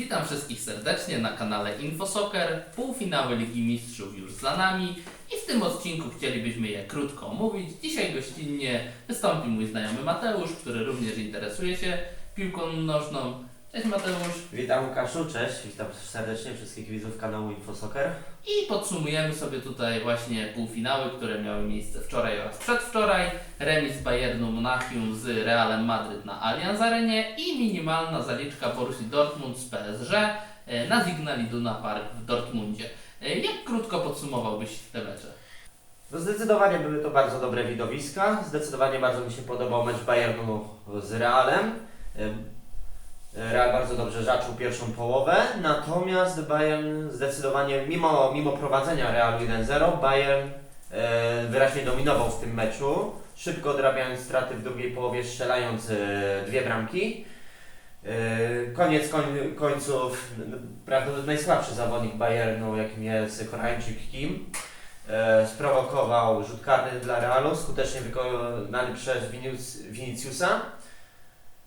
Witam wszystkich serdecznie na kanale InfoSoccer. Półfinały Ligi Mistrzów już za nami i w tym odcinku chcielibyśmy je krótko omówić. Dzisiaj gościnnie wystąpi mój znajomy Mateusz, który również interesuje się piłką nożną. Cześć Mateusz. Witam Łukaszu, cześć, witam serdecznie wszystkich widzów kanału InfoSoccer. I podsumujemy sobie tutaj właśnie półfinały, które miały miejsce wczoraj oraz przedwczoraj. Remis Bayernu Monachium z Realem Madryt na Allianz Arenie i minimalna zaliczka Borussii Dortmund z PSG e, na Signal Iduna Park w Dortmundzie. E, Jak krótko podsumowałbyś te mecze? No zdecydowanie były to bardzo dobre widowiska, zdecydowanie bardzo mi się podobał mecz Bayernu z Realem. Real bardzo dobrze zaczął pierwszą połowę, natomiast Bayern zdecydowanie, mimo, mimo prowadzenia Realu 1-0, Bayern e, wyraźnie dominował w tym meczu, szybko odrabiając straty w drugiej połowie, strzelając e, dwie bramki. E, Koniec koń, końców, prawdopodobnie najsłabszy zawodnik Bayernu, jakim jest Koreańczyk Kim, e, sprowokował rzut karny dla Realu, skutecznie wykonany przez Vinicius- Viniciusa.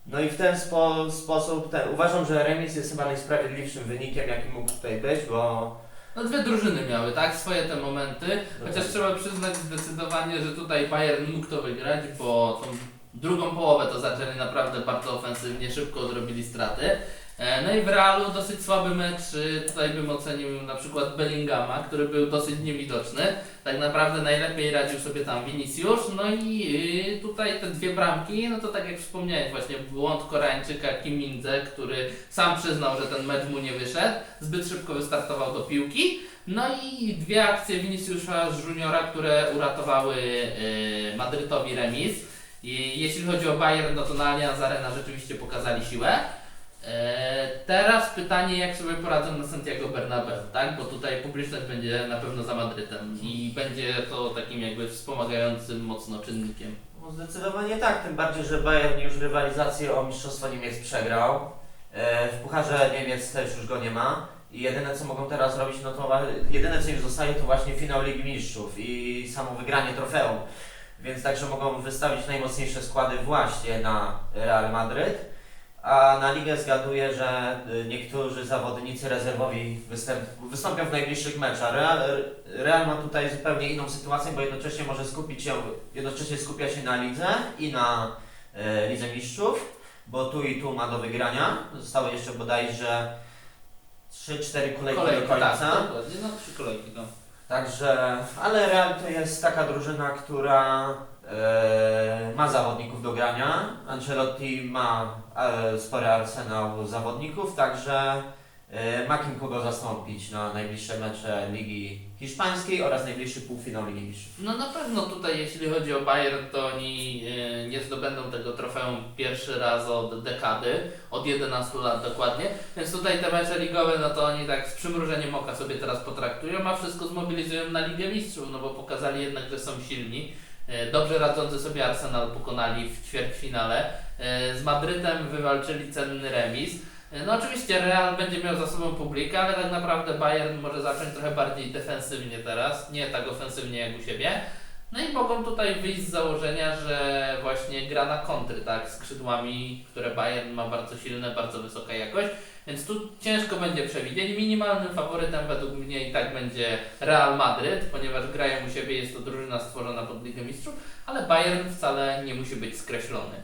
No i w ten spo, sposób ten, uważam, że remis jest chyba najsprawiedliwszym wynikiem, jaki mógł tutaj być, bo No dwie drużyny miały, tak? Swoje te momenty. Chociaż trzeba przyznać zdecydowanie, że tutaj Bayern mógł to wygrać, bo tą drugą połowę to zaczęli naprawdę bardzo ofensywnie, szybko odrobili straty. E, No i w Realu dosyć słaby mecz, y, tutaj bym ocenił na przykład Bellingama, który był dosyć niewidoczny. Tak naprawdę najlepiej radził sobie tam Vinicius, no i y, tutaj te dwie bramki, no to tak jak wspomniałem właśnie, błąd Koreańczyka Kim Min-jae, który sam przyznał, że ten mecz mu nie wyszedł, zbyt szybko wystartował do piłki. No i dwie akcje Viniciusza Juniora, które uratowały y, Madrytowi remis. I jeśli chodzi o Bayern, no to na Allianz Arena rzeczywiście pokazali siłę. E, teraz pytanie, jak sobie poradzą na Santiago Bernabeu, tak? Bo tutaj publiczność będzie na pewno za Madrytem i będzie to takim jakby wspomagającym mocno czynnikiem. no zdecydowanie tak, tym bardziej, że Bayern już rywalizację o Mistrzostwo Niemiec przegrał. E, w Pucharze Niemiec też już go nie ma. I jedyne co mogą teraz robić, no to jedyne co im zostaje to właśnie finał Ligi Mistrzów i samo wygranie trofeum. Więc także mogą wystawić najmocniejsze składy właśnie na Real Madryt. A na ligę zgaduję, że y, niektórzy zawodnicy rezerwowi występ, wystąpią w najbliższych meczach. Real, Real ma tutaj zupełnie inną sytuację, bo jednocześnie może skupić się, jednocześnie skupia się na lidze i na e, Lidze Mistrzów, bo tu i tu ma do wygrania. Zostały jeszcze bodajże 3-4 kolejki do końca. tak, dokładnie, no trzy kolejki, no. Także, ale Real to jest taka drużyna, która e, ma zawodników do grania. Ancelotti ma e, spory arsenał zawodników, także e, ma kim kogo zastąpić na najbliższe mecze Ligi Hiszpańskiej oraz najbliższy półfinał Ligi Mistrzów. No na pewno tutaj jeśli chodzi o Bayern, to oni e, nie zdobędą tego trofeum pierwszy raz od dekady, od 11 lat dokładnie, więc tutaj te mecze ligowe, no to oni tak z przymrużeniem oka sobie teraz potraktują, a wszystko zmobilizują na Ligę Mistrzów, no bo pokazali jednak, że są silni. E, Dobrze radzący sobie Arsenal pokonali w ćwierćfinale. E, Z Madrytem wywalczyli cenny remis. E, No oczywiście Real będzie miał za sobą publikę, ale tak naprawdę Bayern może zacząć trochę bardziej defensywnie teraz, nie tak ofensywnie jak u siebie. No i mogą tutaj wyjść z założenia, że właśnie gra na kontry, tak, skrzydłami, które Bayern ma bardzo silne, bardzo wysoka jakość, więc tu ciężko będzie przewidzieć. Minimalnym faworytem według mnie i tak będzie Real Madryt, ponieważ grają u siebie, jest to drużyna stworzona pod Ligę Mistrzów, ale Bayern wcale nie musi być skreślony.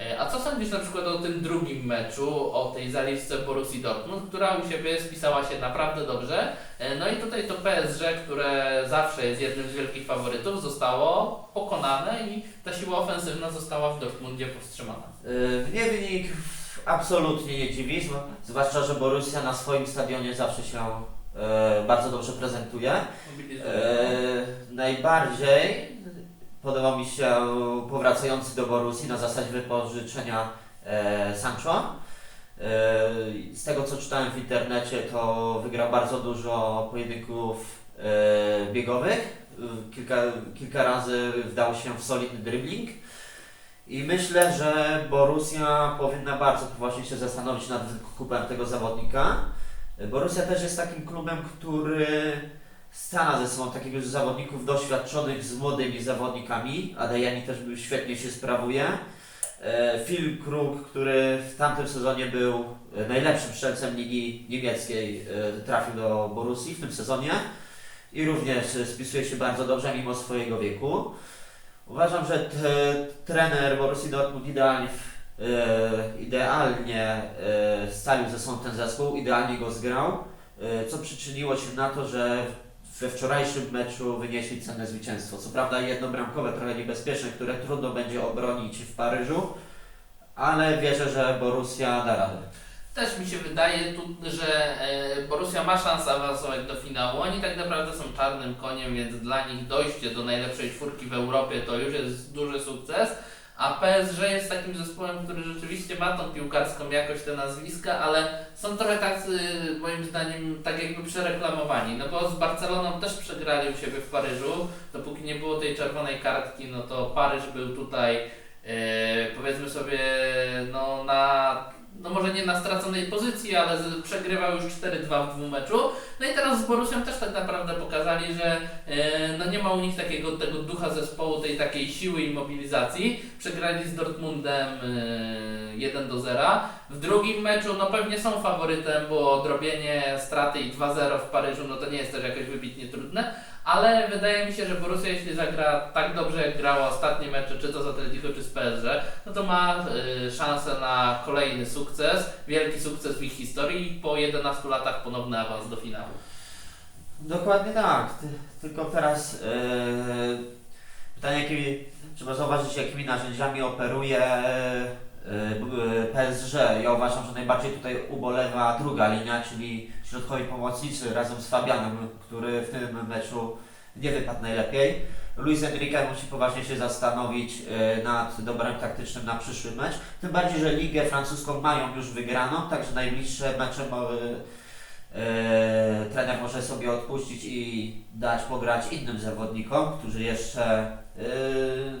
E, A co sądzisz na przykład o tym drugim meczu, o tej zaliczce Borussii Dortmund, która u siebie spisała się naprawdę dobrze. E, No i tutaj to PSG, które zawsze jest jednym z wielkich faworytów, zostało pokonane i ta siła ofensywna została w Dortmundzie powstrzymana. Yy, Mnie wynik absolutnie nie dziwi, zwłaszcza, że Borussia na swoim stadionie zawsze się e, bardzo dobrze prezentuje. E, najbardziej podoba mi się powracający do Borussii na zasadzie wypożyczenia e, Sancho. E, z tego co czytałem w internecie, to wygrał bardzo dużo pojedynków e, biegowych. Kilka, kilka razy wdał się w solidny dribbling. I myślę, że Borussia powinna bardzo poważnie się zastanowić nad kupem tego zawodnika. Borussia też jest takim klubem, który stara ze sobą już zawodników doświadczonych z młodymi zawodnikami. Adeyemi też świetnie się sprawuje. E, Phil Krug, który w tamtym sezonie był e, najlepszym strzelcem ligi niemieckiej, e, trafił do Borussii w tym sezonie i również spisuje się bardzo dobrze mimo swojego wieku. Uważam, że trener Borussii Dortmund idealnie, idealnie scalił ze sobą ten zespół, idealnie go zgrał, co przyczyniło się na to, że we wczorajszym meczu wynieśli cenne zwycięstwo. Co prawda jednobramkowe, trochę niebezpieczne, które trudno będzie obronić w Paryżu, ale wierzę, że Borussia da radę. Też mi się wydaje, że e, Borussia ma szansę awansować do finału. Oni tak naprawdę są czarnym koniem, więc dla nich dojście do najlepszej czwórki w Europie to już jest duży sukces. A PSG jest takim zespołem, który rzeczywiście ma tą piłkarską jakość, te nazwiska, ale są trochę tacy, moim zdaniem, tak jakby przereklamowani. No bo z Barceloną też przegrali u siebie w Paryżu. Dopóki nie było tej czerwonej kartki, no to Paryż był tutaj, e, powiedzmy sobie, no na no może nie na straconej pozycji, ale przegrywał już 4-2 w dwóch meczu. No i teraz z Borussią też tak naprawdę pokazali, że e, no nie ma u nich takiego tego ducha zespołu, tej takiej siły i mobilizacji. Przegrali z Dortmundem e, 1 do 0. W drugim meczu no pewnie są faworytem, bo odrobienie straty i 2-0 w Paryżu no to nie jest też jakoś wybitnie trudne, ale wydaje mi się, że Borussia jeśli zagra tak dobrze jak grała ostatnie mecze, czy to z Atletico, czy z PSG, no to ma y, szansę na kolejny sukces, wielki sukces w ich historii i po 11 latach ponowny awans do finału. Dokładnie tak. Ty, tylko teraz e, pytanie, jakimi, trzeba zauważyć, jakimi narzędziami operuje e, b- PSG. Ja uważam, że najbardziej tutaj ubolewa druga linia, czyli środkowi pomocnicy razem z Fabianem, który w tym meczu nie wypadł najlepiej. Luis Enrique musi poważnie się zastanowić e, nad dobrem taktycznym na przyszły mecz. Tym bardziej, że ligę francuską mają już wygraną, także najbliższe mecze e, trener może sobie odpuścić i dać pograć innym zawodnikom, którzy jeszcze e,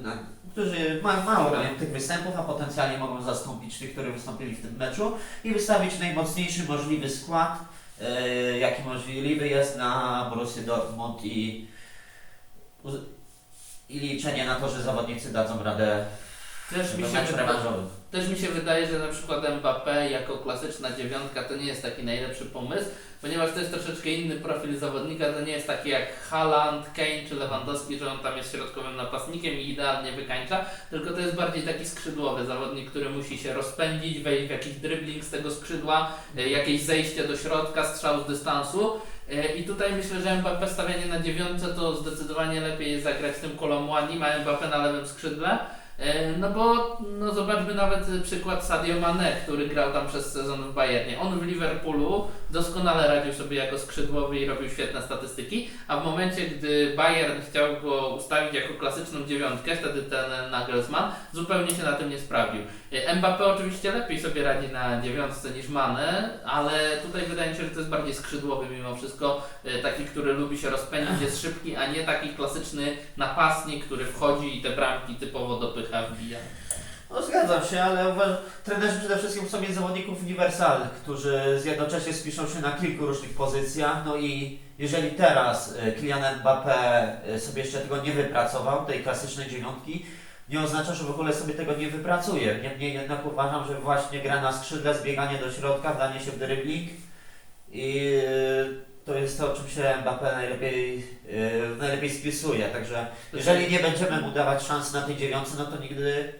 na, którzy mało mają tych występów, a potencjalnie mogą zastąpić tych, którzy wystąpili w tym meczu i wystawić najmocniejszy możliwy skład, e, jaki możliwy jest na Borussię Dortmund i, i liczenie na to, że zawodnicy dadzą radę Też mi, się rewanżowym. też mi się wydaje, że na przykład Mbappé jako klasyczna dziewiątka to nie jest taki najlepszy pomysł, ponieważ to jest troszeczkę inny profil zawodnika, to nie jest taki jak Haaland, Kane czy Lewandowski, że on tam jest środkowym napastnikiem i idealnie wykańcza, tylko to jest bardziej taki skrzydłowy zawodnik, który musi się rozpędzić, wejść w jakiś dribbling z tego skrzydła, e, jakieś zejście do środka, strzał z dystansu. E, I tutaj myślę, że Mbappé stawianie na dziewiątce to zdecydowanie lepiej jest zagrać z tym Kolomłani, ma Mbappé na lewym skrzydle. E, No bo no zobaczmy nawet przykład Sadio Mane, który grał tam przez sezon w Bayernie. On w Liverpoolu doskonale radził sobie jako skrzydłowy i robił świetne statystyki, a w momencie, gdy Bayern chciał go ustawić jako klasyczną dziewiątkę, wtedy ten Nagelsmann zupełnie się na tym nie sprawdził. Mbappé oczywiście lepiej sobie radzi na dziewiątce niż Mane, ale tutaj wydaje mi się, że to jest bardziej skrzydłowy mimo wszystko, e, taki, który lubi się rozpędzić, jest szybki, a nie taki klasyczny napastnik, który wchodzi i te bramki typowo dopycha, wbija. No zgadzam się, ale uważam, trenerzy przede wszystkim mieć zawodników uniwersalnych, którzy jednocześnie spiszą się na kilku różnych pozycjach, no i jeżeli teraz e, Kylian Mbappé e, sobie jeszcze tego nie wypracował, tej klasycznej dziewiątki, nie oznacza, że w ogóle sobie tego nie wypracuje. Niemniej jednak uważam, że właśnie gra na skrzydle, zbieganie do środka, danie się w dribbling i e, to jest to, czym się Mbappé najlepiej, e, najlepiej spisuje. Także jeżeli nie będziemy mu dawać szans na tej dziewiątce, no to nigdy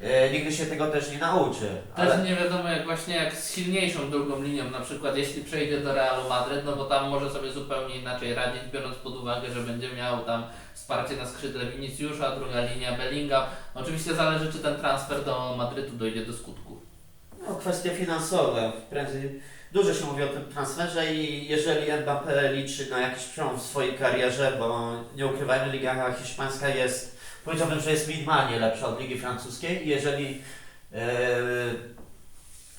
E, nigdy się tego też nie nauczy. Też Ale nie wiadomo jak właśnie jak z silniejszą drugą linią, na przykład jeśli przejdzie do Realu Madryt, no bo tam może sobie zupełnie inaczej radzić, biorąc pod uwagę, że będzie miał tam wsparcie na skrzydle Viniciusza, druga linia Bellingham. Oczywiście zależy czy ten transfer do Madrytu dojdzie do skutku. no, kwestie finansowe. Prędzej dużo się mówi o tym transferze i jeżeli Mbappé liczy na jakiś przełom w swojej karierze, bo nie ukrywajmy, Liga Hiszpańska jest, powiedziałbym, że jest minimalnie lepsza od Ligi Francuskiej. Jeżeli e,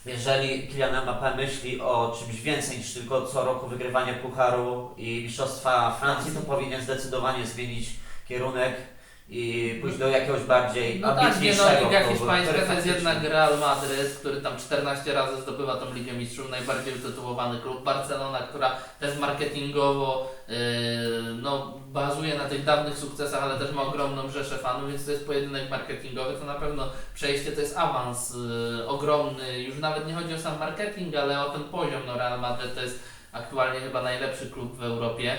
jeżeli Kylian Mbappé myśli o czymś więcej niż tylko co roku wygrywanie Pucharu i Mistrzostwa Francji, to powinien zdecydowanie zmienić kierunek i pójść do jakiegoś bardziej No tak, nie no, ambitniejszego Liga klubu, Hiszpańska który to jest jednak Real Madryt, który tam 14 razy zdobywa tą Ligę Mistrzów, najbardziej utytułowany klub. Barcelona, która też marketingowo yy, no, bazuje na tych dawnych sukcesach, ale też ma ogromną rzeszę fanów, więc to jest pojedynek marketingowy, to na pewno przejście to jest awans yy, ogromny. Już nawet nie chodzi o sam marketing, ale o ten poziom. No, Real Madryt to jest aktualnie chyba najlepszy klub w Europie.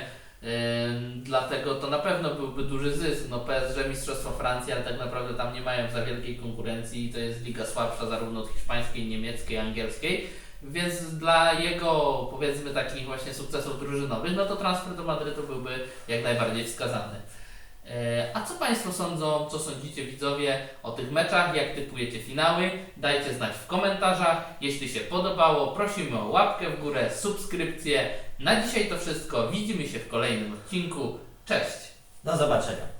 Dlatego to na pewno byłby duży zysk. No PSG Mistrzostwo Francji, ale tak naprawdę tam nie mają za wielkiej konkurencji i to jest liga słabsza zarówno od hiszpańskiej, niemieckiej, angielskiej. Więc dla jego powiedzmy takich właśnie sukcesów drużynowych, no to transfer do Madrytu byłby jak najbardziej wskazany. E, A co Państwo sądzą, co sądzicie widzowie o tych meczach, jak typujecie finały? Dajcie znać w komentarzach. Jeśli się podobało, prosimy o łapkę w górę, subskrypcję. Na dzisiaj to wszystko. Widzimy się w kolejnym odcinku. Cześć! Do zobaczenia.